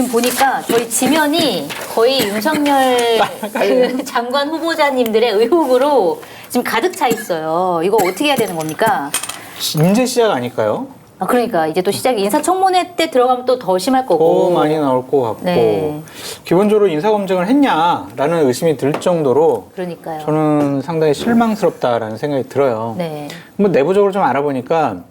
지금 보니까 저희 지면이 거의 윤석열 그 장관 후보자님들의 의혹으로 지금 가득 차 있어요. 이거 어떻게 해야 되는 겁니까? 인재 시작 아닐까요? 아, 그러니까 이제 또 시작이 인사청문회 때 들어가면 또 더 심할 거고. 더 많이 나올 것 같고 네. 기본적으로 인사 검증을 했냐라는 의심이 들 정도로 그러니까요. 저는 상당히 실망스럽다라는 생각이 들어요. 네. 뭐 내부적으로 좀 알아보니까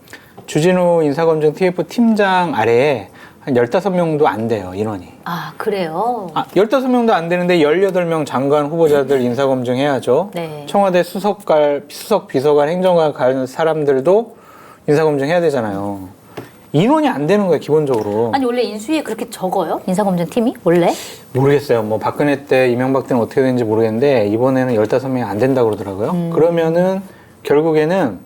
주진우 인사검증 TF 팀장 아래에 한 15명도 안 돼요, 인원이. 아, 그래요? 아, 15명도 안 되는데 18명 장관 후보자들 인사검증 해야죠. 네. 청와대 수석갈, 수석 비서관, 행정관 갈 사람들도 인사검증 해야 되잖아요. 인원이 안 되는 거예요, 기본적으로. 아니, 원래 인수위에 그렇게 적어요? 인사검증팀이? 원래? 모르겠어요. 뭐 박근혜 때, 이명박 때는 어떻게 되는지 모르겠는데 이번에는 15명이 안 된다 그러더라고요. 음. 그러면은 결국에는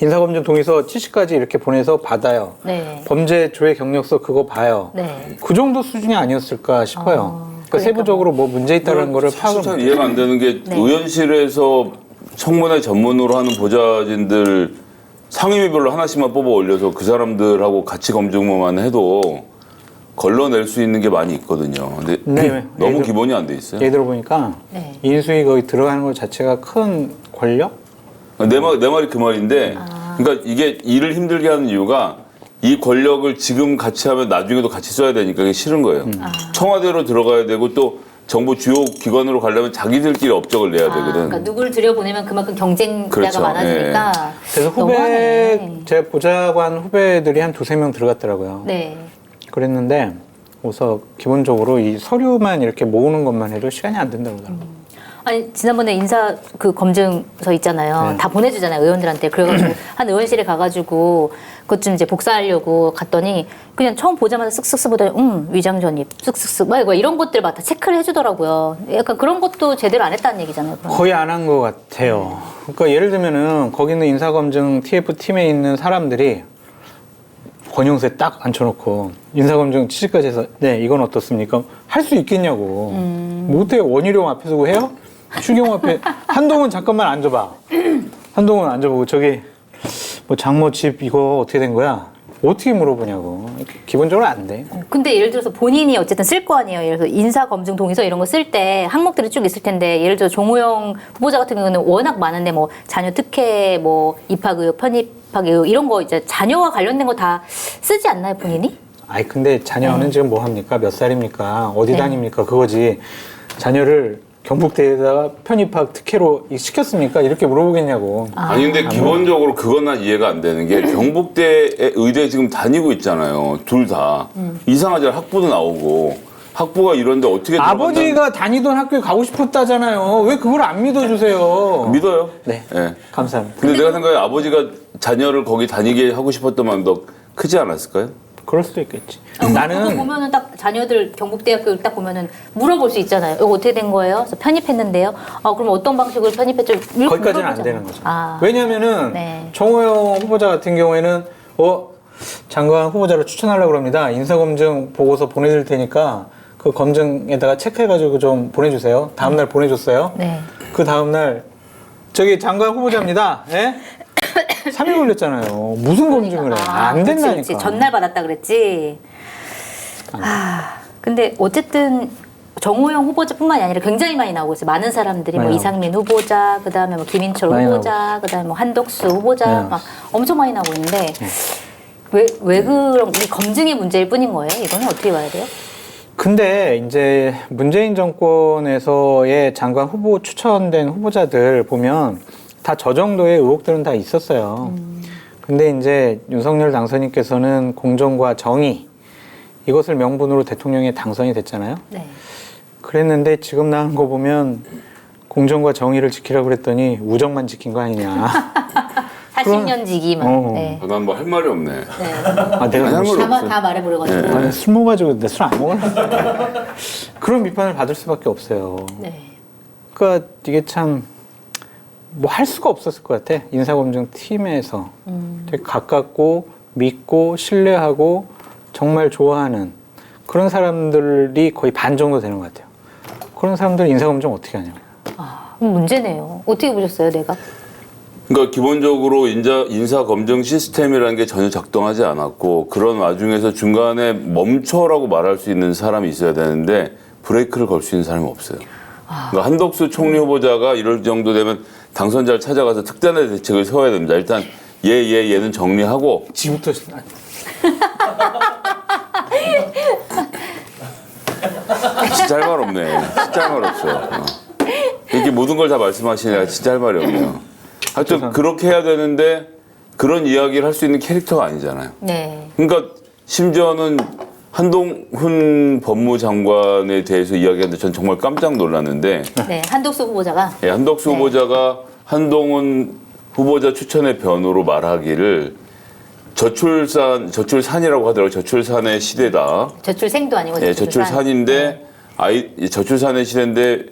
인사검증 동의서 70까지 이렇게 보내서 받아요. 네. 범죄 조회 경력서 그거 봐요. 네. 그 정도 수준이 아니었을까 싶어요. 아, 그러니까 그러니까 세부적으로 뭐 문제 있다는 거를 사실 파악을 참못 이해가 안 되는 게 네. 의원실에서 청문회 전문으로 하는 보좌진들 상임위별로 하나씩만 뽑아 올려서 그 사람들하고 같이 검증만 해도 걸러낼 수 있는 게 많이 있거든요. 근데 네, 너무 예를- 기본이 안 돼 있어요. 예를 들어보니까 네. 인수위 거기 들어가는 것 자체가 큰 권력? 내, 말, 내 말이 그 말인데, 아. 그러니까 이게 일을 힘들게 하는 이유가 이 권력을 지금 같이 하면 나중에도 같이 써야 되니까 그게 싫은 거예요. 음. 아. 청와대로 들어가야 되고 또 정부 주요 기관으로 가려면 자기들끼리 업적을 내야 아, 되거든. 그러니까 누굴 들여보내면 그만큼 경쟁자가 그렇죠. 많아지니까. 그래서 후배, 너무하네. 제 보좌관 후배들이 한 두세 명 들어갔더라고요. 네. 그랬는데 우선 기본적으로 이 서류만 이렇게 모으는 것만 해도 시간이 안 된다고 그러더라고요. 아니 지난번에 인사 그 검증서 있잖아요. 네. 다 보내주잖아요 의원들한테. 그래가지고 한 의원실에 가가지고 그것 좀 이제 복사하려고 갔더니 그냥 처음 보자마자 쓱쓱쓱 보더니 음 위장 전입 쓱쓱쓱 막 이거 이런 것들 막 다 체크를 해주더라고요. 약간 그런 것도 제대로 안 했다는 얘기잖아요. 그럼. 거의 안 한 것 같아요. 그러니까 예를 들면은 거기 있는 인사 검증 TF 팀에 있는 사람들이 권영세 딱 앉혀놓고 인사검증 취지까지 해서 네 이건 어떻습니까? 할 수 있겠냐고. 못해 원희룡 앞에 서고 해요? 추경 앞에 한동훈 잠깐만 앉아봐. 한동훈 앉아보고 저기 뭐 장모 집 이거 어떻게 된 거야? 어떻게 물어보냐고. 기본적으로 안 돼. 근데 예를 들어서 본인이 어쨌든 쓸 거 아니에요. 예를 들어서 인사 검증 동의서 이런 거 쓸 때 항목들이 쭉 있을 텐데 예를 들어 종호영 후보자 같은 경우는 워낙 많은데 뭐 자녀 특혜, 뭐 입학 의혹, 편입학 의혹 이런 거 이제 자녀와 관련된 거 다 쓰지 않나요 본인이? 아이 근데 자녀는 지금 뭐 합니까? 몇 살입니까? 어디 네. 다닙니까? 그거지. 자녀를 경북대에다가 편입학 특혜로 이- 시켰습니까? 이렇게 물어보겠냐고. 아니 근데 기본적으로 그건 난 이해가 안 되는 게 경북대 의대 지금 다니고 있잖아요. 둘 다. 이상하잖아. 학부도 나오고. 학부가 이런데 어떻게 아버지가 다니던 학교에 가고 싶었다잖아요. 왜 그걸 안 믿어주세요? 들어간다는- 믿어요. 네. 예. 감사합니다. 근데 내가 생각해 아버지가 자녀를 거기 다니게 하고 싶었던 마음 더 크지 않았을까요? 그럴 수도 있겠지. 그거 나는 보면은 딱 자녀들 경북대학교를 딱 보면은 물어볼 수 있잖아요. 이거 어떻게 된 거예요? 그래서 편입했는데요. 아 그럼 어떤 방식으로 편입했죠? 이렇게 거기까지는 안 물어보잖아요. 되는 거죠. 아, 왜냐면은 네. 정호영 후보자 같은 경우에는 어 장관 후보자를 추천하려고 합니다. 인사검증 보고서 보내줄 테니까 그 검증에다가 체크해가지고 좀 보내주세요. 다음날 보내줬어요. 네. 그 다음날 저기 장관 후보자입니다. 예? 3일 걸렸잖아요. 무슨 검증을 해? 아, 안 그치, 된다니까. 그치. 전날 받았다 그랬지. 아, 근데 어쨌든 정호영 후보자뿐만이 아니라 굉장히 많이 나오고 있어요. 많은 사람들이 뭐 많이 이상민 후보자, 그다음에 뭐 김인철 많이 후보자, 그다음에 뭐 한덕수 후보자 네. 막 엄청 많이 나오고 있는데 왜 왜 그런 이 검증의 문제일 뿐인 거예요? 이거는 어떻게 봐야 돼요? 근데 이제 문재인 정권에서의 장관 후보 추천된 후보자들 보면 다 저 정도의 의혹들은 다 있었어요. 근데 이제 윤석열 당선인께서는 공정과 정의 이것을 명분으로 대통령에 당선이 됐잖아요. 네. 그랬는데 지금 나온 거 보면 공정과 정의를 지키라고 그랬더니 우정만 지킨 거 아니냐. 40년 지기만. 어. 네. 난뭐 할 말이 없네. 네. 아, 내가 아니, 뭐할 다, 말 마- 없어요. 다 말해버려가지고. 아니, 술 먹어가지고 내 술 안 먹을래. 그런 비판을 받을 수밖에 없어요. 네. 그러니까 이게 참 뭐 할 수가 없었을 것 같아 인사검증 팀에서 되게 가깝고 믿고 신뢰하고 정말 좋아하는 그런 사람들이 거의 반 정도 되는 것 같아요. 그런 사람들 인사검증 어떻게 하냐? 아, 문제네요. 어떻게 보셨어요, 내가? 그러니까 기본적으로 인자, 인사 검증 시스템이라는 게 전혀 작동하지 않았고 그런 와중에서 중간에 멈춰라고 말할 수 있는 사람이 있어야 되는데 브레이크를 걸 수 있는 사람이 없어요. 그러니까 한덕수 총리 후보자가 이럴 정도 되면 당선자를 찾아가서 특단의 대책을 세워야 됩니다. 일단 얘, 얘, 얘는 정리하고 지금부터 진짜 할 말 없네. 진짜 할 말 없어. 어. 이렇게 모든 걸 다 말씀하시니까 진짜 할 말이 없네요. 하여튼 그렇게 해야 되는데 그런 이야기를 할 수 있는 캐릭터가 아니잖아요. 네. 그러니까 심지어는 한동훈 법무장관에 대해서 이야기하는데 전 정말 깜짝 놀랐는데 네. 한독수 후보자가 예, 한덕수 네. 후보자가 한동훈 후보자 추천의 변호로 말하기를 저출산 저출산이라고 하더라고 요. 저출산의 시대다. 저출생도 아니고 예, 저출산. 저출산인데 아이 이 저출산의 시대인데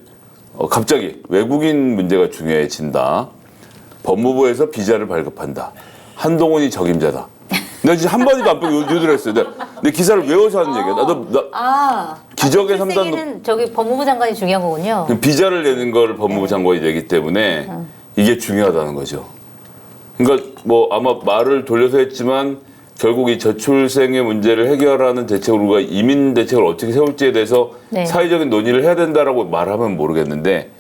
어, 갑자기 외국인 문제가 중요해진다. 법무부에서 비자를 발급한다. 한동훈이 적임자다. 내가 진짜 한 마디도 안 빼고 요- 요들했어요. 내가 내 기사를 외워서 하는 얘기야. 나도 나 아. 기적의 삼단 출생에는 저기 법무부 장관이 중요한 거군요. 비자를 내는 걸 법무부 장관이 내기 때문에 이게 중요하다는 거죠. 그러니까 뭐 아마 말을 돌려서 했지만 결국 이 저출생의 문제를 해결하는 대책으로 우리가 이민 대책을 어떻게 세울지에 대해서 네. 사회적인 논의를 해야 된다라고 말하면 모르겠는데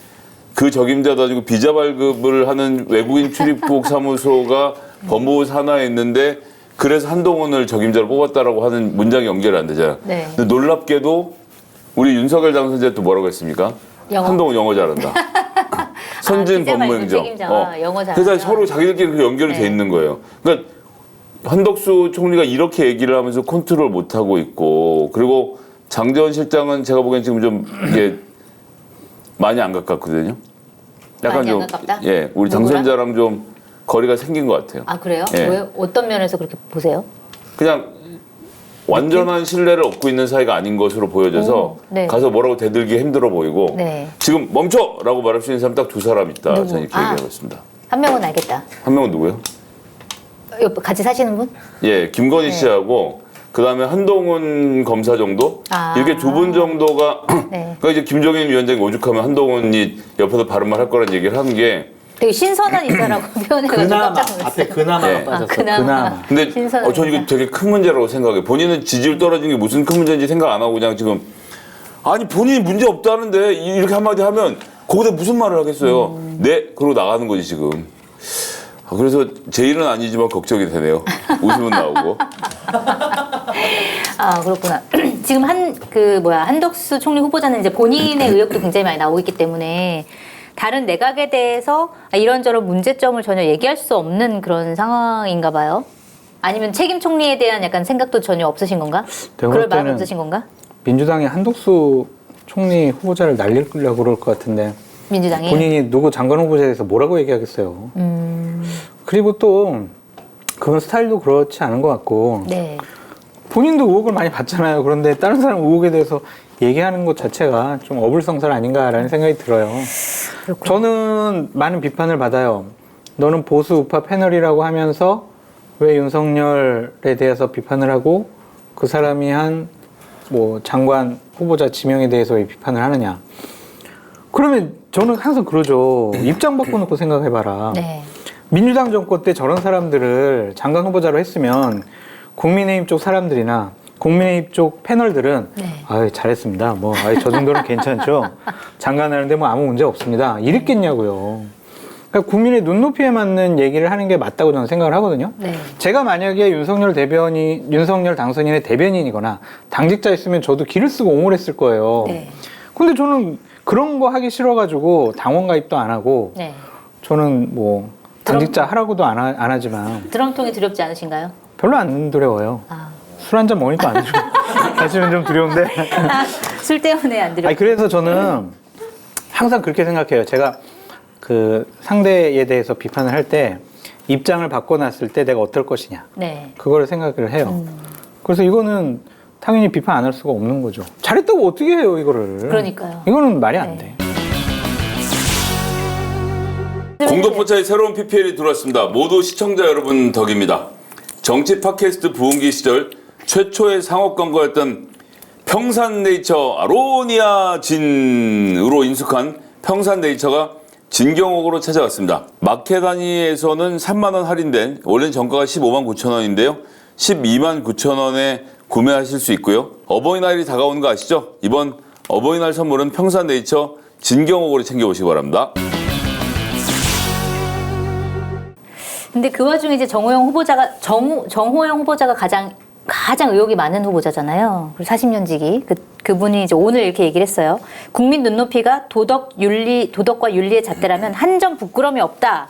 그 적임자도 아니고 비자 발급을 하는 외국인 출입국 사무소가 법무부 산하에 있는데 그래서 한동훈을 적임자로 뽑았다라고 하는 문장이 연결이 안 되잖아요. 네. 근데 놀랍게도 우리 윤석열 당선자 또 뭐라고 했습니까? 영어. 한동훈 영어 잘한다. 선진 아, 기자 말고 법무행정. 책임자가 영어 잘한다. 그래서 서로 자기들끼리 그 연결이 네. 돼 있는 거예요. 그러니까 한덕수 총리가 이렇게 얘기를 하면서 컨트롤 못 하고 있고 그리고 장재원 실장은 제가 보기엔 지금 좀 이게 많이 안 가깝거든요. 약간 많이 안좀 가깝다? 예, 우리 누구랑? 당선자랑 좀 거리가 생긴 것 같아요. 아 그래요? 예. 왜 어떤 면에서 그렇게 보세요? 그냥 완전한 신뢰를 얻고 있는 사이가 아닌 것으로 보여져서 오, 네. 가서 뭐라고 대들기 힘들어 보이고 네. 지금 멈춰라고 말할 수 있는 사람 딱 두 사람 있다. 누구? 저는 이렇게 아. 얘기하고 있습니다. 한 명은 알겠다. 한 명은 누구예요? 옆 같이 사시는 분? 예, 김건희 네. 씨하고 그다음에 한동훈 검사 정도 아. 이렇게 두 분 정도가 네. 그러니까 이제 김종인 위원장이 오죽하면 한동훈이 옆에서 바른 말 할 거란 얘기를 하는 게 되게 신선한 인사라고 표현해가지고 그나마 깜짝 놀랐어요. 앞에 그나마가 예. 빠졌어. 아, 그나마. 그나마. 근데 신선한 어, 저는 이거 인사. 되게 큰 문제라고 생각해. 본인은 지지율 떨어진 게 무슨 큰 문제인지 생각 안 하고 그냥 지금 아니 본인이 문제 없다는데 이- 이렇게 한마디 하면 거기다 무슨 말을 하겠어요. 음. 네 그러고 나가는 거지 지금. 아, 그래서 제 일은 아니지만 걱정이 되네요. 웃음은 나오고. 아 그렇구나. 지금 한 그 뭐야 한덕수 총리 후보자는 이제 본인의 의혹도 굉장히 많이 나오고 있기 때문에 다른 내각에 대해서 아, 이런저런 문제점을 전혀 얘기할 수 없는 그런 상황인가 봐요. 아니면 책임 총리에 대한 약간 생각도 전혀 없으신 건가? 그럴 마음 없으신 건가? 민주당이 한독수 총리 후보자를 날리려고 그럴 것 같은데 민주당이 본인이 누구 장관 후보자에 대해서 뭐라고 얘기하겠어요. 음, 그리고 또 그건 스타일도 그렇지 않은 것 같고 네. 본인도 의혹을 많이 받잖아요. 그런데 다른 사람 의혹에 대해서 얘기하는 것 자체가 좀 어불성설 아닌가라는 생각이 들어요. 그렇군요. 저는 많은 비판을 받아요. 너는 보수 우파 패널이라고 하면서 왜 윤석열에 대해서 비판을 하고 그 사람이 한 뭐 장관 후보자 지명에 대해서 왜 비판을 하느냐. 그러면 저는 항상 그러죠. 입장 바꿔놓고 생각해봐라. 네. 민주당 정권 때 저런 사람들을 장관 후보자로 했으면 국민의힘 쪽 사람들이나 국민의힘 쪽 패널들은 네. 아유 잘했습니다. 뭐 아유 저 정도는 괜찮죠. 장관 하는데 뭐 아무 문제 없습니다. 이랬겠냐고요. 그러니까 국민의 눈높이에 맞는 얘기를 하는 게 맞다고 저는 생각을 하거든요. 네. 제가 만약에 윤석열 대변이 윤석열 당선인의 대변인이거나 당직자였으면 저도 길을 쓰고 옹호했을 거예요. 네. 근데 저는 그런 거 하기 싫어가지고 당원 가입도 안 하고 네. 저는 뭐 당직자 하라고도 안, 하, 안 하지만 드럼통이 두렵지 않으신가요? 별로 안 두려워요. 아. 술 한 잔 먹으니까 안 두려워. 사실은 좀 두려운데. 술 때문에 안 두렵. 아니 그래서 저는 항상 그렇게 생각해요. 제가 그 상대에 대해서 비판을 할 때 입장을 바꿔놨을 때 내가 어떨 것이냐 네. 그거를 생각을 해요. 음. 그래서 이거는 당연히 비판 안 할 수가 없는 거죠. 잘했다고 어떻게 해요 이거를? 그러니까요. 이거는 말이 안 네. 돼. 공동포차의 새로운 PPL이 들어왔습니다. 모두 시청자 여러분 덕입니다. 정치 팟캐스트 부흥기 시절 최초의 상업 광고였던 평산네이처 아로니아 진으로 인숙한 평산네이처가 진경옥으로 찾아왔습니다. 마켓 단위에서는 3만 원 할인된 원래는 정가가 15만 9천 원인데요. 12만 9천 원에 구매하실 수 있고요. 어버이날이 다가오는 거 아시죠? 이번 어버이날 선물은 평산네이처 진경옥으로 챙겨보시기 바랍니다. 근데 그 와중에 이제 정호영 후보자가 정 정호영 후보자가 가장 가장 의혹이 많은 후보자잖아요. 그리고 40년지기 그 그분이 이제 오늘 이렇게 얘기를 했어요. 국민 눈높이가 도덕 윤리 도덕과 윤리의 잣대라면 한 점 부끄럼이 없다.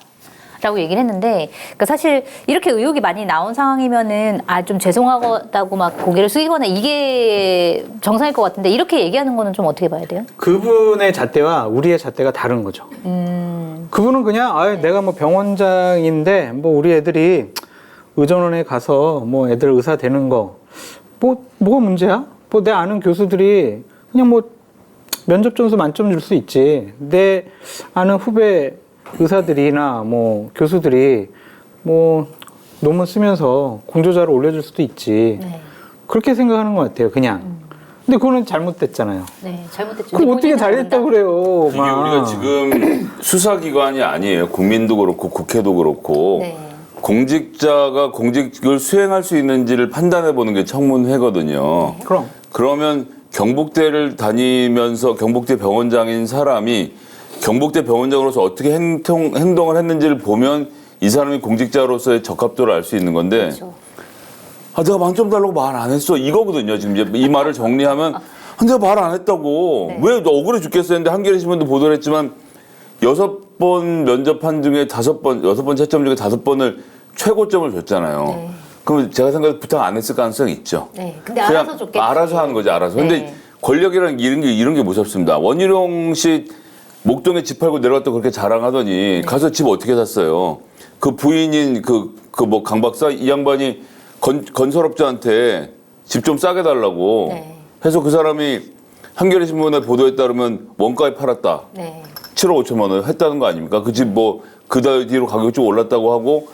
라고 얘기를 했는데, 그러니까 사실 이렇게 의혹이 많이 나온 상황이면은 아 좀 죄송하다고 막 고개를 숙이거나 이게 정상일 것 같은데 이렇게 얘기하는 거는 좀 어떻게 봐야 돼요? 그분의 잣대와 우리의 잣대가 다른 거죠. 그분은 그냥 아 내가 뭐 병원장인데 뭐 우리 애들이 의전원에 가서 뭐 애들 의사 되는 거 뭐 뭐가 문제야? 뭐 내 아는 교수들이 그냥 뭐 면접 점수 만점 줄 수 있지. 내 아는 후배 의사들이나 뭐 교수들이 뭐 논문 쓰면서 공조자를 올려줄 수도 있지. 네, 그렇게 생각하는 것 같아요. 그냥. 근데 그거는 잘못됐잖아요. 네 잘못됐죠. 그럼 어떻게 잘됐다. 그래요? 이게 막. 우리가 지금 수사기관이 아니에요. 국민도 그렇고 국회도 그렇고 네. 공직자가 공직을 수행할 수 있는지를 판단해 보는 게 청문회거든요. 그럼 그러면 경북대를 다니면서 경북대 병원장인 사람이 경북대 병원장으로서 어떻게 행동, 행동을 했는지를 보면 이 사람이 공직자로서의 적합도를 알 수 있는 건데 그렇죠. 아 내가 만점 달라고 말 안 했어 이거거든요 지금 이제 이 말을 정리하면 아, 내가 말 안 했다고 네. 왜너 억울해 죽겠어 했는데 한겨레 신문도 보도를 했지만 여섯 번 면접한 중에 다섯 번 여섯 번 채점 중에 다섯 번을 최고점을 줬잖아요. 네. 그럼 제가 생각해 부탁 안 했을 가능성이 있죠. 네. 근데 알아서 줬겠지. 알아서 하는 거지 알아서. 근데 네. 권력이라는 게 이런 게 이런 게 무섭습니다. 원희룡 씨 목동에 집 팔고 내려갔다 그렇게 자랑하더니 네. 가서 집 어떻게 샀어요? 그 부인인 그 그 뭐 강 박사 이 양반이 건, 건설업자한테 집 좀 싸게 달라고 네. 해서 그 사람이 한겨레 신문에 보도에 따르면 원가에 팔았다. 네. 7억 5천만 원 했다는 거 아닙니까? 그 집 뭐그 뒤로 가격이 좀 올랐다고 하고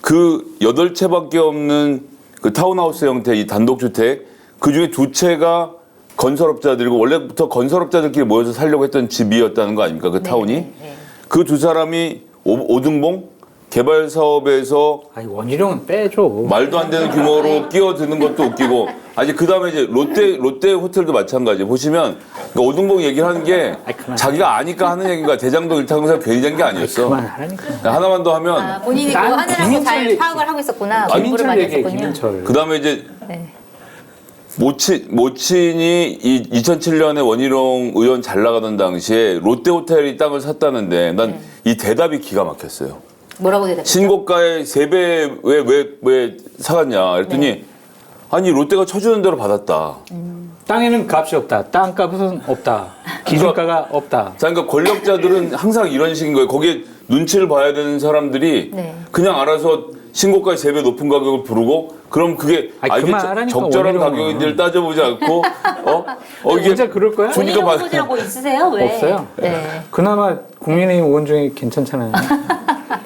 그 여덟 채밖에 없는 그 타운하우스 형태 이 단독주택 그 중에 두 채가 건설업자들이고 원래부터 건설업자들끼리 모여서 살려고 했던 집이었다는 거 아닙니까? 그 타운이 네, 네. 그두 사람이 오, 등봉 개발 사업에서 아니 원희룡은 빼줘. 말도 안 되는 규모로 끼어드는 것도 웃기고 아니 그 다음에 이제 롯데 롯데 호텔도 마찬가지 보시면 그 오등봉 얘기를 하는 게 아이, 그만. 자기가 아니까 하는 얘기가 대장동 일타공사 괜히 한 게 아니었어. 그만하라니까. 하나만 더 하면 아, 본인이 난 하느라고 김인철 잘 얘기- 파악을 하고 있었구나. 공부를 김인철 많이 얘기해 했었군요. 김인철. 그 다음에 이제 네. 모친 모친이 이 2007년에 원희룡 의원 잘 나가던 당시에 롯데 호텔이 땅을 샀다는데 난 이 대답이 기가 막혔어요. 뭐라고 대답했죠? 신고가의 세배왜 왜 왜 사갔냐 그랬더니 네. 아니 롯데가 쳐주는 대로 받았다. 땅에는 값이 없다. 땅값은 없다. 기준가가 없다. 자, 그러니까 권력자들은 항상 이런 식인 거예요. 거기에 눈치를 봐야 되는 사람들이 네. 그냥 알아서 신고가의 세배 높은 가격을 부르고 그럼 그게 아이, 아, 이게 그만하라니까, 적절한 원희룡은. 가격인지를 따져보지 않고 어? 어 이게 진짜 그럴 거야? 주니까 받- 있으세요? 왜? 없어요. 네. 그나마 국민의힘 의원 중에 괜찮잖아요.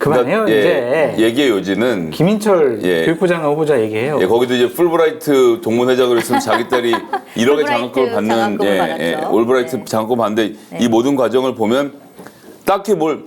그만해요 그러니까, 이제. 예, 얘기의 요지는 김인철 예. 교육부 장관 후보자 얘기해요. 예, 거기도 이제 풀브라이트 동문회장으로 있으면 자기 딸이 1억의 풀브라이트 장학금을 받는 장학금을 예, 받았죠. 예, 올브라이트 네. 장학금 받는데 이 모든 과정을 보면 딱히 뭘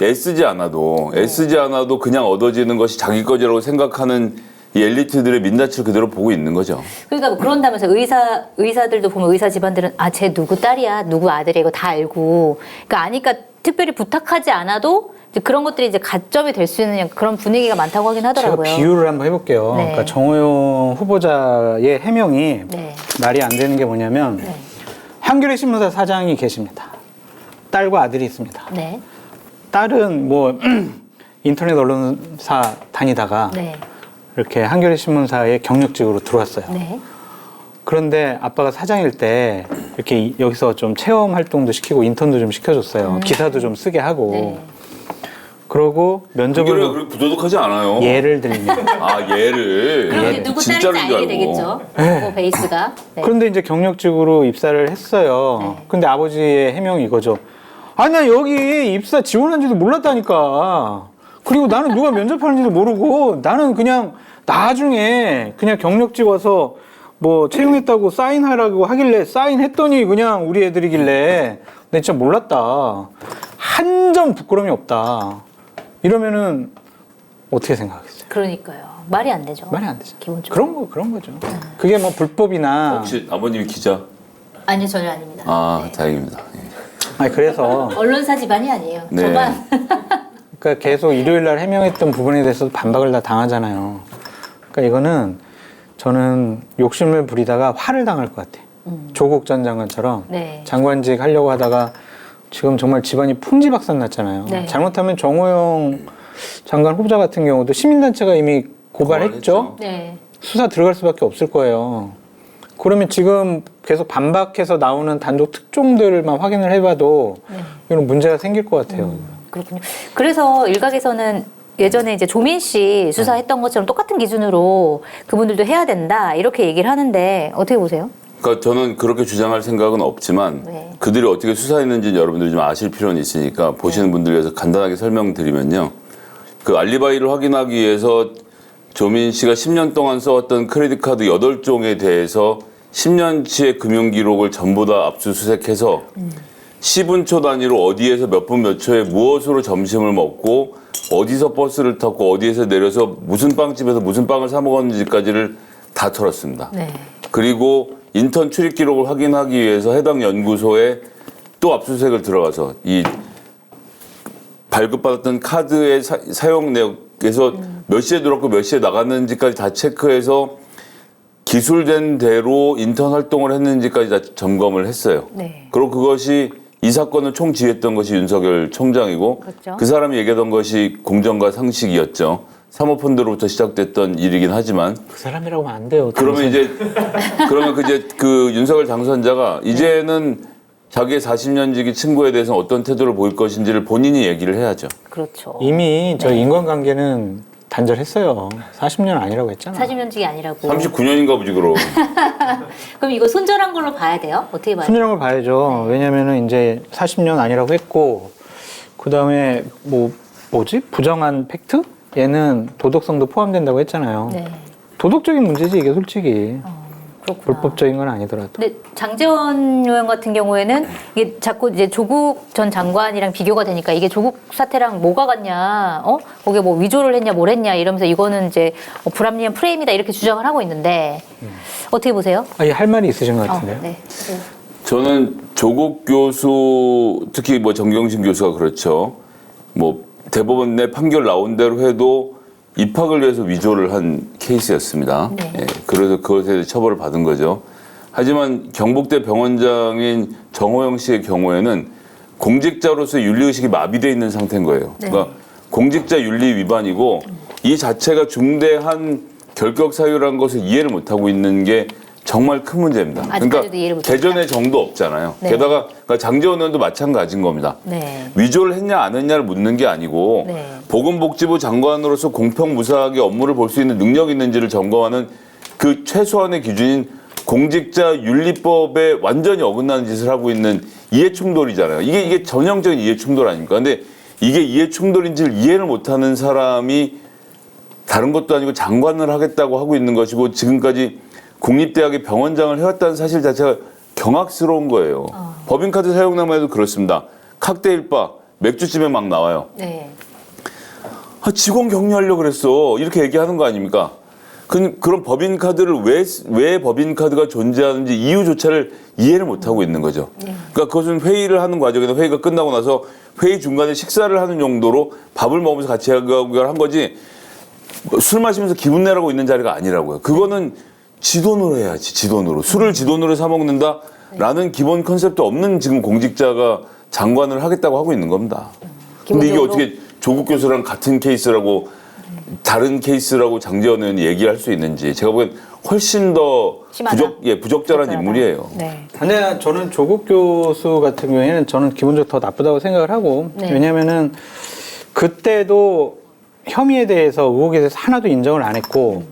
애쓰지 않아도 네. 애쓰지 않아도 그냥 얻어지는 것이 자기 거지라고 생각하는 이 엘리트들의 민낯을 그대로 보고 있는 거죠. 그러니까 뭐 그런다면서 의사 의사들도 보면 의사 집안들은 아 쟤 누구 딸이야 누구 아들이야 이거 다 알고 그러니까 아니까 특별히 부탁하지 않아도 이제 그런 것들이 이제 가점이 될 수 있는 그런 분위기가 많다고 하긴 제가 하더라고요. 비유를 한번 해볼게요. 네. 그러니까 정호영 후보자의 해명이 네. 말이 안 되는 게 뭐냐면 네. 한겨레 신문사 사장이 계십니다. 딸과 아들이 있습니다. 네. 딸은 뭐 인터넷 언론사 다니다가 네. 이렇게 한겨레 신문사에 경력직으로 들어왔어요. 네. 그런데 아빠가 사장일 때 이렇게 이- 여기서 좀 체험 활동도 시키고 인턴도 좀 시켜줬어요. 기사도 좀 쓰게 하고. 음. 네. 그러고 면접을 그렇게 부도덕하지 않아요. 예를 들면 아 얘를 그럼 이제 누구 딸인지 진짜인 줄 알게 알고. 되겠죠. 네. 그 베이스가. 네. 그런데 이제 경력직으로 입사를 했어요. 네. 근데 아버지의 해명이 이거죠. 아니 나 여기 입사 지원한지도 몰랐다니까. 그리고 나는 누가 면접하는지도 모르고 나는 그냥 나중에 그냥 경력직 와서 뭐 채용했다고 사인하라고 하길래 사인했더니 그냥 우리 애들이길래 나 진짜 몰랐다. 한 점 부끄러움이 없다. 이러면은 어떻게 생각하겠어요? 그러니까요. 말이 안 되죠. 말이 안 되죠. 기본적으로. 그런 거 그런 거죠. 그게 뭐 불법이나 혹시 아버님이 기자? 아니요, 전혀 아닙니다. 아 네. 다행입니다. 예. 아니 그래서 언론사 집안이 아니에요. 네. 저만 그러니까 계속 일요일 날 해명했던 부분에 대해서 반박을 다 당하잖아요. 그러니까 이거는 저는 욕심을 부리다가 화를 당할 것 같아. 조국 전 장관처럼 네. 장관직 하려고 하다가 지금 정말 집안이 풍지박산 났잖아요. 네. 잘못하면 정호영 장관 후보자 같은 경우도 시민단체가 이미 고발했죠. 고발했죠. 네. 수사 들어갈 수밖에 없을 거예요. 그러면 지금 계속 반박해서 나오는 단독 특종들만 확인을 해봐도 네. 이런 문제가 생길 것 같아요. 그렇군요. 그래서 일각에서는 예전에 이제 조민 씨 수사했던 것처럼 똑같은 기준으로 그분들도 해야 된다 이렇게 얘기를 하는데 어떻게 보세요? 그러니까 저는 그렇게 주장할 생각은 없지만 네. 그들이 어떻게 수사했는지는 여러분들이 좀 아실 필요는 있으니까 보시는 분들 위해서 간단하게 설명드리면요. 그 알리바이를 확인하기 위해서 조민 씨가 10년 동안 써왔던 크레딧 카드 8종에 대해서 10년치의 금융 기록을 전부 다 압수수색해서 10분초 단위로 어디에서 몇 분 몇 초에 무엇으로 점심을 먹고 어디서 버스를 탔고 어디에서 내려서 무슨 빵집에서 무슨 빵을 사 먹었는지까지를 다 털었습니다. 네. 그리고 인턴 출입 기록을 확인하기 위해서 해당 연구소에 또 압수수색을 들어가서 이 발급받았던 카드의 사, 용 내역에서 몇 시에 들어왔고 몇 시에 나갔는지까지 다 체크해서 기술된 대로 인턴 활동을 했는지까지 다 점검을 했어요. 네. 그리고 그것이 이 사건을 총지휘했던 것이 윤석열 총장이고 그렇죠. 그 사람이 얘기하던 것이 공정과 상식이었죠. 사모펀드로부터 시작됐던 일이긴 하지만 그 사람이라고 하면 안 돼요. 그러면 이제 그러면 그 이제 그 윤석열 당선자가 이제는 자기의 40년 지기 친구에 대해서 어떤 태도를 보일 것인지를 본인이 얘기를 해야죠. 그렇죠. 이미 저 인간관계는 단절했어요. 40년 아니라고 했잖아. 40년직이 아니라고. 39년인가 보지 그럼. 그럼 이거 손절한 걸로 봐야 돼요? 어떻게 봐요? 순이라는 걸 봐야죠. 왜냐면은 이제 40년 아니라고 했고 그 다음에 뭐 뭐지 부정한 팩트? 얘는 도덕성도 포함된다고 했잖아요. 네. 도덕적인 문제지 이게 솔직히 어, 그렇구나. 불법적인 건 아니더라도. 근데 장재원 의원 같은 경우에는 이게 자꾸 이제 조국 전 장관이랑 비교가 되니까 이게 조국 사태랑 뭐가 같냐, 어? 거기에 뭐 위조를 했냐, 뭘 했냐 이러면서 이거는 이제 어, 불합리한 프레임이다 이렇게 주장을 하고 있는데 어떻게 보세요? 아니 할 말이 있으신 것 어, 같은데요. 네. 저는 조국 교수 특히 뭐 정경심 교수가 그렇죠. 뭐 대법원 내 판결 나온 대로 해도 입학을 위해서 위조를 한 케이스였습니다. 네. 예, 그래서 그것에 대해 처벌을 받은 거죠. 하지만 경북대 병원장인 정호영 씨의 경우에는 공직자로서의 윤리의식이 마비되어 있는 상태인 거예요. 네. 그러니까 공직자 윤리 위반이고 이 자체가 중대한 결격 사유라는 것을 이해를 못하고 있는 게 정말 큰 문제입니다. 이해를 못했다. 개전의 정도 없잖아요. 네. 게다가 그러니까 장재원 의원도 마찬가지인 겁니다. 네. 위조를 했냐 안 했냐를 묻는 게 아니고 네. 보건복지부 장관으로서 공평무사하게 업무를 볼 수 있는 능력이 있는지를 점검하는 그 최소한의 기준인 공직자 윤리법에 완전히 어긋나는 짓을 하고 있는 이해 충돌이잖아요. 이게 이게 전형적인 이해 충돌 아닙니까? 근데 이게 이해 충돌인지를 이해를 못하는 사람이 다른 것도 아니고 장관을 하겠다고 하고 있는 것이고 지금까지 국립대학의 병원장을 해왔다는 사실 자체가 경악스러운 거예요. 법인카드 사용량만 해도 그렇습니다. 칵테일 바, 맥주집에 막 나와요. 네. 아, 직원 격려하려고 그랬어. 이렇게 얘기하는 거 아닙니까? 그, 그런 법인카드를 왜, 왜 법인카드가 존재하는지 이유조차를 이해를 못하고 있는 거죠. 그러니까 그것은 회의를 하는 과정에서 회의가 끝나고 나서 회의 중간에 식사를 하는 용도로 밥을 먹으면서 같이 하고 한 거지 뭐술 마시면서 기분 내라고 있는 자리가 아니라고요. 그거는 지돈으로 해야지, 지돈으로. 술을 지돈으로 사 먹는다? 라는 기본 컨셉도 없는 지금 공직자가 장관을 하겠다고 하고 있는 겁니다. 근데 이게 기본적으로- 어떻게 조국 교수랑 같은 케이스라고 다른 케이스라고 장재원 의원이 얘기할 수 있는지 제가 보기엔 훨씬 더 심하다? 부적, 예, 부적절한 부적절하다. 인물이에요. 네. 근데 저는 조국 교수 같은 경우에는 저는 기본적으로 더 나쁘다고 생각을 하고 네. 왜냐면은 그때도 혐의에 대해서 의혹에 대해서 하나도 인정을 안 했고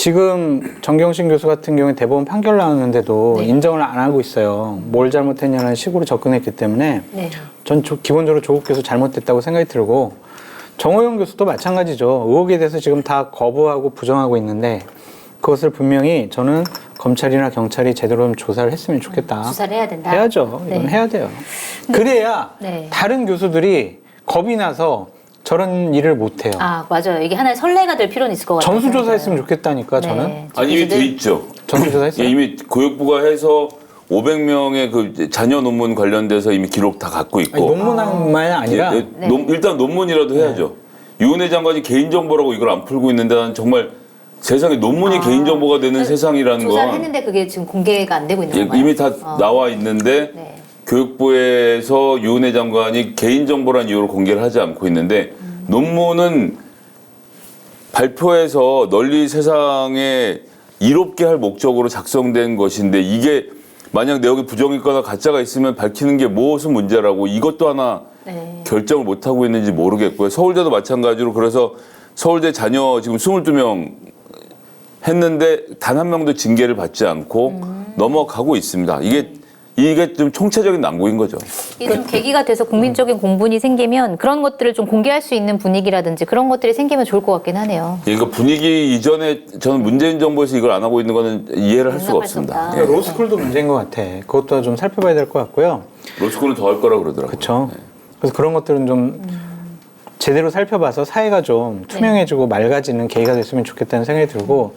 지금 정경심 교수 같은 경우에 대법원 판결 나왔는데도 네. 인정을 안 하고 있어요. 뭘 잘못했냐는 식으로 접근했기 때문에 네. 전 조- 기본적으로 조국 교수 잘못됐다고 생각이 들고 정호영 교수도 마찬가지죠. 의혹에 대해서 지금 다 거부하고 부정하고 있는데 그것을 분명히 저는 검찰이나 경찰이 제대로 좀 조사를 했으면 좋겠다. 수사를 해야 된다. 해야죠. 이건 네. 해야 돼요. 그래야 네. 다른 교수들이 겁이 나서 저런 일을 못 해요. 아 맞아요. 이게 하나의 선례가 될 필요는 있을 것 같아요. 전수조사 했으면 좋겠다니까 네. 저는 아니 이미 돼 있죠. 전수조사했어요. 예, 이미 교육부가 해서 500명의 그 자녀 논문 관련돼서 이미 기록 다 갖고 있고 아니, 논문만 아니라 예, 예, 네. 논- 일단 논문이라도 해야죠. 유은혜 장관이 개인정보라고 이걸 안 풀고 있는데 난 정말 세상에 논문이 개인정보가 되는 세상이라는 아. 조사를 건 했는데 그게 지금 공개가 안 되고 있는 예, 건가요? 이미 다 어. 나와 있는데 네. 교육부에서 유은혜 장관이 개인정보란 이유로 공개를 하지 않고 있는데 논문은 발표해서 널리 세상에 이롭게 할 목적으로 작성된 것인데 이게 만약 내용이 부정있거나 가짜가 있으면 밝히는 게 무엇은 문제라고 이것도 하나 네. 결정을 못 하고 있는지 모르겠고요. 서울대도 마찬가지로 그래서 서울대 자녀 지금 22명 했는데 단 한 명도 징계를 받지 않고 넘어가고 있습니다. 이게 이게 좀 총체적인 난국인 거죠. 이게 좀 계기가 돼서 국민적인 공분이 생기면 그런 것들을 좀 공개할 수 있는 분위기라든지 그런 것들이 생기면 좋을 것 같긴 하네요. 그러니까 분위기 이전에 저는 문재인 정부에서 이걸 안 하고 있는 거는 이해를 할 수가 용납할 수 없습니다. 없다. 예. 로스쿨도 문제인 것 같아. 그것도 좀 살펴봐야 될 것 같고요. 로스쿨은 더 할 거라고 그러더라고요. 그렇죠. 그래서 그런 것들은 좀 제대로 살펴봐서 사회가 좀 투명해지고 맑아지는 계기가 됐으면 좋겠다는 생각이 들고,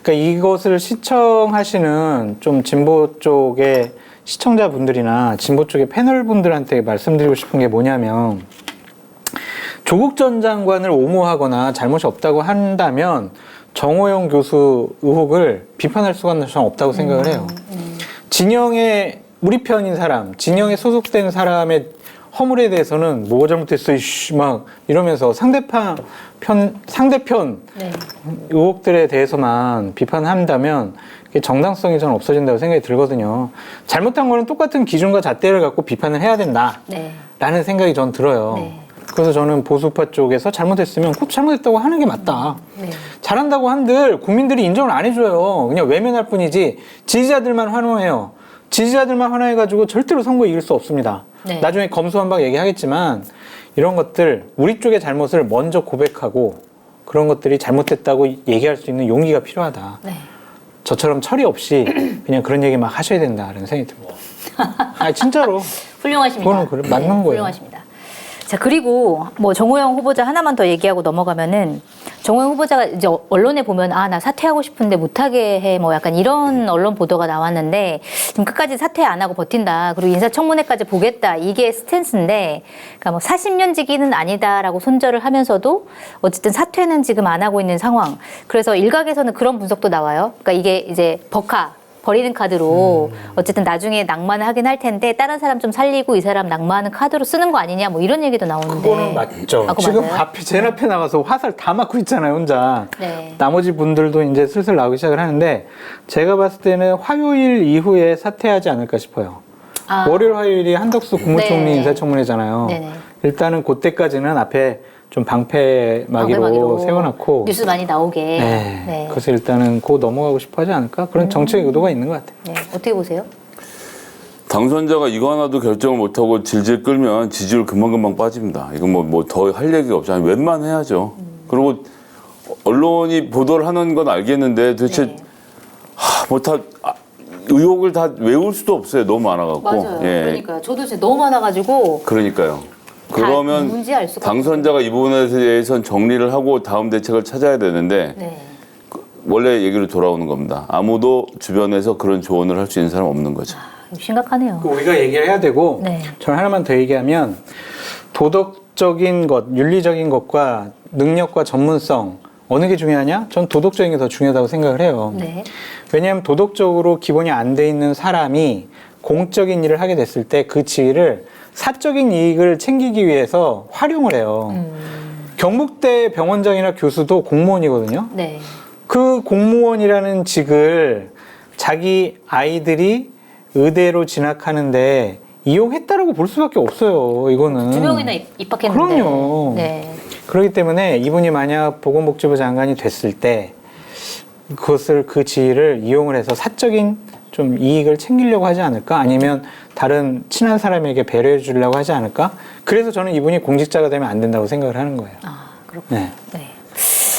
그러니까 이것을 시청하시는 좀 진보 쪽의 시청자분들이나 진보 쪽의 패널분들한테 말씀드리고 싶은 게 뭐냐면 조국 전 장관을 옹호하거나 잘못이 없다고 한다면 정호영 교수 의혹을 비판할 수가 저는 없다고 생각을 해요. 진영의 우리 편인 사람, 진영에 소속된 사람의 허물에 대해서는 뭐가 잘못됐어, 이씨, 막 이러면서 상대편, 편, 상대편 네. 의혹들에 대해서만 비판한다면 정당성이 저는 없어진다고 생각이 들거든요. 잘못한 거는 똑같은 기준과 잣대를 갖고 비판을 해야 된다. 네. 라는 생각이 전 들어요. 네. 그래서 저는 보수파 쪽에서 잘못했으면 꼭 잘못했다고 하는 게 맞다. 네. 잘한다고 한들 국민들이 인정을 안 해줘요. 그냥 외면할 뿐이지 지지자들만 환호해요. 지지자들만 환호해가지고 절대로 선거 이길 수 없습니다. 네. 나중에 검수한박 얘기하겠지만 이런 것들 우리 쪽의 잘못을 먼저 고백하고 그런 것들이 잘못됐다고 얘기할 수 있는 용기가 필요하다. 네. 저처럼 철이 없이 그냥 그런 얘기 막 하셔야 된다라는 생각이 듭니다. 아 진짜로 훌륭하십니다. 그거는 그래, 맞는 거예요. 훌륭하십니다. 자 그리고 뭐 정호영 후보자 하나만 더 얘기하고 넘어가면은 정호영 후보자가 이제 언론에 보면 아 나 사퇴하고 싶은데 못하게 해 뭐 약간 이런 언론 보도가 나왔는데 지금 끝까지 사퇴 안 하고 버틴다. 그리고 인사청문회까지 보겠다. 이게 스탠스인데 그러니까 뭐 40년 지기는 아니다라고 손절을 하면서도 어쨌든 사퇴는 지금 안 하고 있는 상황. 그래서 일각에서는 그런 분석도 나와요. 그러니까 이게 이제 버카 버리는 카드로 음. 어쨌든 나중에 낭만을 하긴 할 텐데 다른 사람 좀 살리고 이 사람 낭만은 카드로 쓰는 거 아니냐 뭐 이런 얘기도 나오는데 그거는 맞죠. 아, 그거 지금 맞아요? 앞에 제 앞에 나가서 화살 다 맞고 있잖아요, 혼자. 네. 나머지 분들도 이제 슬슬 나오기 시작을 하는데 제가 봤을 때는 화요일 이후에 사퇴하지 않을까 싶어요. 아. 월요일 화요일이 한덕수 국무총리 네. 인사청문회잖아요. 네네. 일단은 그때까지는 앞에 좀 방패막이로 방패막이로 세워놓고 뉴스 많이 나오게 네. 네. 그래서 일단은 고 넘어가고 싶어 하지 않을까? 그런 정치적 의도가 있는 것 같아요. 네. 어떻게 보세요? 당선자가 이거 하나도 결정을 못하고 질질 끌면 지지율 금방금방 빠집니다. 이건 뭐 뭐 더 할 얘기가 없잖아요. 웬만해야죠. 그리고 언론이 보도를 하는 건 알겠는데 도대체 네. 뭐다 의혹을 다 외울 수도 없어요. 너무 많아갖고. 맞아요. 예. 그러니까 저도 진짜 너무 많아가지고 그러니까요. 다 그러면 누군지 알 수가 당선자가 이 부분에 대해서는 정리를 하고 다음 대책을 찾아야 되는데 네. 원래 얘기로 돌아오는 겁니다. 아무도 주변에서 그런 조언을 할 수 있는 사람 없는 거죠. 심각하네요. 그 우리가 얘기를 해야 되고 네. 저는 하나만 더 얘기하면 도덕적인 것, 윤리적인 것과 능력과 전문성 어느 게 중요하냐? 전 도덕적인 게 더 중요하다고 생각을 해요. 네. 왜냐하면 도덕적으로 기본이 안 돼 있는 사람이 공적인 일을 하게 됐을 때 그 지위를 사적인 이익을 챙기기 위해서 활용을 해요. 음. 경북대 병원장이나 교수도 공무원이거든요. 네. 그 공무원이라는 직을 자기 아이들이 의대로 진학하는데 이용했다라고 볼 수밖에 없어요. 이거는 두 명이나 입- 입학했는데. 음. 그럼요. 네. 그렇기 때문에 이분이 만약 보건복지부 장관이 됐을 때 그것을 그 지위를 이용을 해서 사적인 좀 이익을 챙기려고 하지 않을까? 아니면 다른 친한 사람에게 배려해 주려고 하지 않을까? 그래서 저는 이분이 공직자가 되면 안 된다고 생각을 하는 거예요. 아 그렇군요. 네. 네.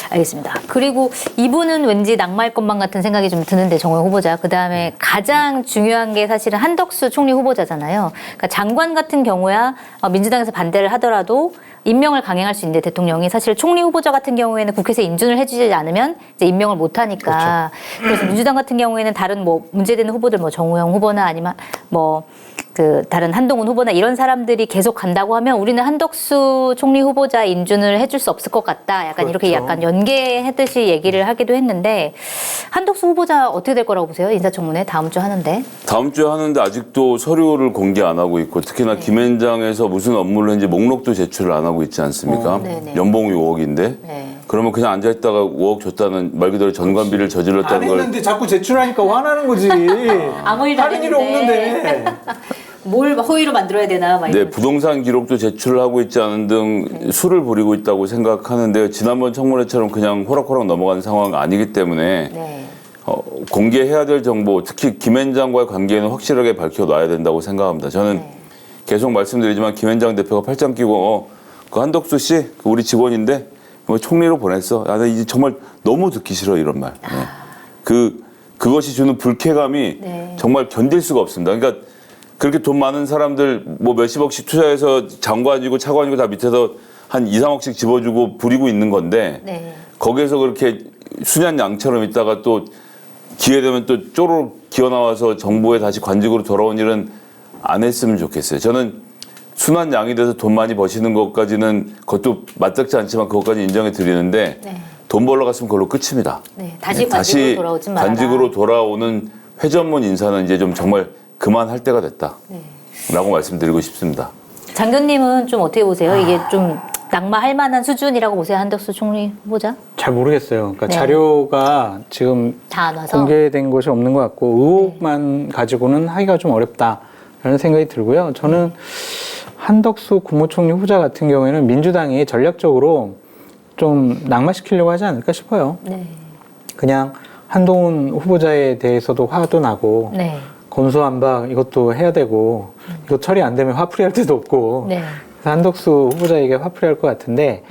알겠습니다. 그리고 이분은 왠지 낙마할 것만 같은 생각이 좀 드는데 정호영 후보자. 그 다음에 가장 중요한 게 사실은 한덕수 총리 후보자잖아요. 그러니까 장관 같은 경우야 어, 민주당에서 반대를 하더라도 임명을 강행할 수 있는데 대통령이 사실 총리 후보자 같은 경우에는 국회에서 인준을 해주지 않으면 이제 임명을 못 하니까 그래서 민주당 같은 경우에는 다른 뭐 문제되는 후보들 뭐 정우영 후보나 아니면 뭐 그 다른 한동훈 후보나 이런 사람들이 계속 간다고 하면 우리는 한덕수 총리 후보자 인준을 해줄 수 없을 것 같다. 약간 이렇게 그렇죠. 약간 연계했듯이 얘기를 하기도 했는데 한덕수 후보자 어떻게 될 거라고 보세요? 인사청문회 다음 주 하는데. 다음 주에 하는데 아직도 서류를 공개 안 하고 있고 특히나 네. 김현장에서 무슨 업무를 했는지 목록도 제출을 안 하고 있지 않습니까? 어. 연봉이 5억인데 네. 그러면 그냥 앉아 있다가 5억 줬다는 말 그대로 전관비를 안 저질렀다는 걸 했는데 자꾸 제출하니까 화나는 거지. 아무 일도 안 다른 일이 했는데. 없는데. 뭘 허위로 만들어야 되나 막 네. 부동산 기록도 제출을 하고 있지 않은 등 수를 부리고 있다고 생각하는데 지난번 청문회처럼 그냥 호락호락 넘어가는 상황은 아니기 때문에 네. 어, 공개해야 될 정보, 특히 김현장과의 관계는 확실하게 밝혀놔야 된다고 생각합니다. 저는 네. 계속 말씀드리지만 김현장 대표가 팔짱 끼고 어, 그 한덕수 씨, 그 우리 직원인데 뭐 총리로 보냈어. 아, 나 이제 정말 너무 듣기 싫어 이런 말. 네. 그 그것이 주는 불쾌감이 네. 정말 견딜 수가 없습니다. 그러니까 그렇게 돈 많은 사람들 뭐 몇십억씩 투자해서 장관이고 차관이고 다 밑에서 한 2, 3억씩 집어주고 부리고 있는 건데 네. 거기에서 그렇게 순한 양처럼 있다가 또 기회 되면 또 쪼르륵 기어 나와서 정부에 다시 관직으로 돌아온 일은 안 했으면 좋겠어요. 저는 순한 양이 돼서 돈 많이 버시는 것까지는 그것도 맞닥지 않지만 그것까지 인정해 드리는데 네. 돈 벌러 갔으면 그걸로 끝입니다. 네, 다시 관직으로 돌아오지 말아라. 관직으로 돌아오는 회전문 인사는 이제 좀 정말 그만할 때가 됐다. 네. 라고 말씀드리고 싶습니다. 장교님은 좀 어떻게 보세요? 이게 아. 좀 낙마할 만한 수준이라고 보세요? 한덕수 총리 후보자? 잘 모르겠어요. 그러니까 네. 자료가 지금 다 안 와서. 공개된 것이 없는 것 같고 의혹만 가지고는 하기가 좀 어렵다라는 생각이 들고요. 저는 한덕수 국무총리 후보자 같은 경우에는 민주당이 전략적으로 좀 낙마시키려고 하지 않을까 싶어요. 네. 그냥 한동훈 후보자에 대해서도 화도 나고 네. 건수한박 이것도 해야 되고 이거 처리 안 되면 화풀이 할 데도 없고 네. 그래서 한덕수 후보자에게 화풀이 할 것 같은데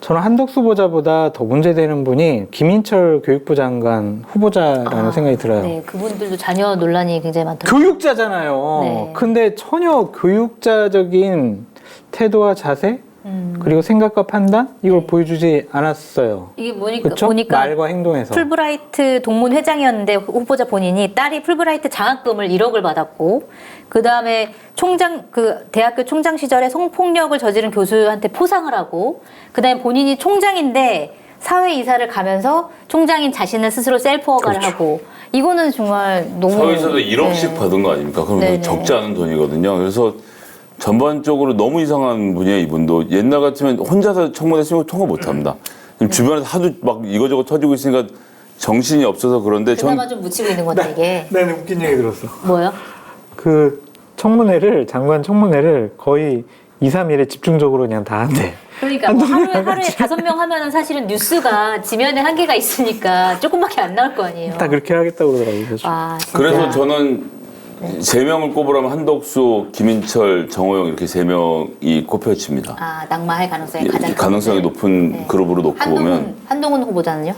저는 한덕수 후보자보다 더 문제되는 분이 김인철 교육부 장관 후보자라는 생각이 들어요. 네, 그분들도 자녀 논란이 굉장히 많더라고요. 교육자잖아요. 네. 근데 전혀 교육자적인 태도와 자세 음. 그리고 생각과 판단 이걸 네. 보여주지 않았어요. 이게 보니까, 그렇죠? 보니까 말과 행동에서. 풀브라이트 동문 회장이었는데 후보자 본인이 딸이 풀브라이트 장학금을 1억을 받았고 그 다음에 총장 그 대학교 총장 시절에 성폭력을 저지른 교수한테 포상을 하고 그 다음에 본인이 총장인데 사회 이사를 가면서 총장인 자신을 스스로 셀프 허가를 그렇죠. 하고 이거는 정말 너무 사회에서도 1억씩 네. 받은 거 아닙니까? 그럼 네네. 적지 않은 돈이거든요. 그래서 전반적으로 너무 이상한 분이에요, 이분도. 옛날 같으면 혼자서 청문회 쓰면 통과 못 합니다. 지금 네. 주변에서 하도 막 이거저거 터지고 있으니까 정신이 없어서 그런데 전 그나마 좀 묻히고 있는 건데 이게 네, 웃긴 얘기 들었어. 뭐요? 그 청문회를 장관 청문회를 거의 2, 3일에 집중적으로 그냥 다 한대. 그러니까 뭐 하루에 하루에 다섯 명 하면은 사실은 뉴스가 지면에 한계가 있으니까 조금밖에 안 나올 거 아니에요. 다 그렇게 하겠다고 그러더라고요. 그래서 아, 진짜. 그래서 저는 세 명을 꼽으라면 한덕수, 김인철, 정호영 이렇게 세 명이 꼽혀집니다. 아 낙마할 가능성이 이- 가장 이 가능성이 큰 높은 네. 그룹으로 놓고 보면 한동훈 한동훈 후보자는요?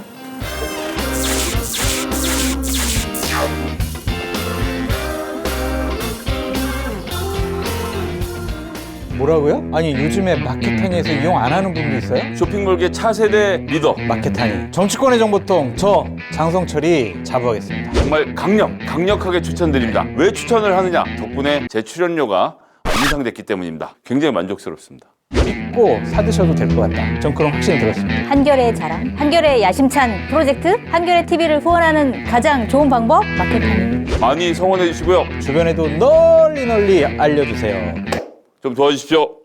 뭐라고요? 아니 요즘에 마켓타니에서 이용 안 하는 분도 있어요? 쇼핑몰계 차세대 리더 마켓타니 정치권의 정보통 저 장성철이 자부하겠습니다. 정말 강력, 강력하게 추천드립니다. 왜 추천을 하느냐? 덕분에 제 출연료가 인상됐기 때문입니다. 굉장히 만족스럽습니다. 믿고 사드셔도 될 것 같다. 전 그런 확신이 들었습니다. 한결의 자랑, 한결의 야심찬 프로젝트, 한결의 TV를 후원하는 가장 좋은 방법 마켓타니. 많이 성원해 주시고요. 주변에도 널리 널리 알려주세요. 좀 도와주십시오.